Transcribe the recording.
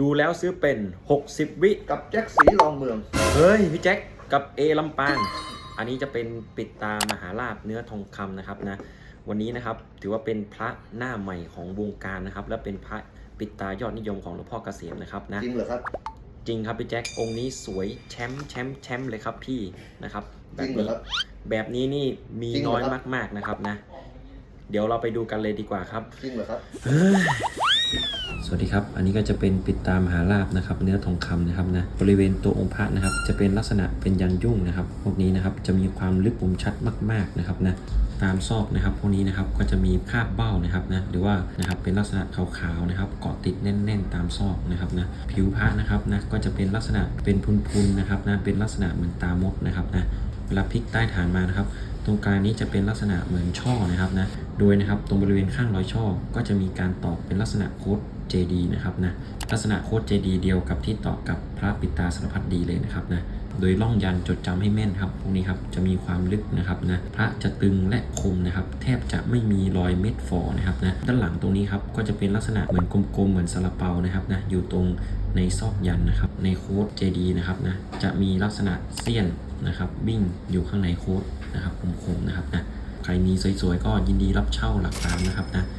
ดูแล้วซื้อเป็น 60 วิกับแจ็คสีรองเมือง เฮ้ยพี่แจ็คกับเอลำปาง อันนี้จะเป็นปิดตามหาลาบเนื้อทองคำนะครับนะ วันนี้นะครับถือว่าเป็นพระหน้าใหม่ของวงการนะครับ และเป็นพระปิดตายอดนิยมของหลวงพ่อเกษมนะครับนะ จริงเหรอครับ จริงครับพี่แจ็คองค์นี้สวยแชมป์แชมป์แชมป์เลยครับพี่นะครับแบจริบงเหรอนี้ครับ แบบนี้นี่มีจริงเหรอน้อยครับ มากๆนะครับนะ เดี๋ยวเราไปดูกันเลยดีกว่าครับ จริงเหรอครับ สวัสดีครับ อันนี้ก็จะเป็นปิดตามหาลาบนะครับ เนื้อทองคำนะครับนะบริเวณตัวองค์พระนะครับ จะเป็นลักษณะเป็นยันยุ่งนะครับ พวกนี้นะครับจะมีความลึกคมชัดมาก ๆนะครับนะตามซอกนะครับ พวกนี้นะครับก็จะมีคราบเบ้านะครับนะหรือว่านะครับเป็นลักษณะขาวๆนะครับ เกาะติดแน่น ๆ ตามซอกนะครับนะผิวพระนะครับนะก็จะเป็นลักษณะเป็นพุนๆนะครับนะเป็นลักษณะเหมือนตามดนะครับนะเวลาพลิกใต้ฐานมานะครับ รงกลางนี้จะเป็นลักษณะเหมือนช่อนะครับนะ โดยนะครับตรงบริเวณข้างรอยช่อ ก็จะมีการตอกเป็นลักษณะโคด JD นะครับนะ ลักษณะโคด JD เดียวกับที่ตอกกับพระปิตาสารพัดดีเลยนะครับนะ โดยล่องยันจดจำให้แม่นครับพวกนี้ครับจะมีความลึกนะครับนะ พระจะตึงและคมนะครับ แทบจะไม่มีรอยเม็ดฝอนะครับนะ ด้านหลังตรงนี้ครับก็จะเป็นลักษณะเหมือนกลมๆเหมือนซาลาเปานะครับนะ อยู่ตรงในซอกยันนะครับ ในโค้ด JD นะครับนะ จะมีลักษณะเสี้ยน นะครับวิ่งอยู่ข้างในโค้ดนะครับคมๆนะครับนะใครมีสวยๆก็ยินดีรับเช่าหลักล้านนะครับนะ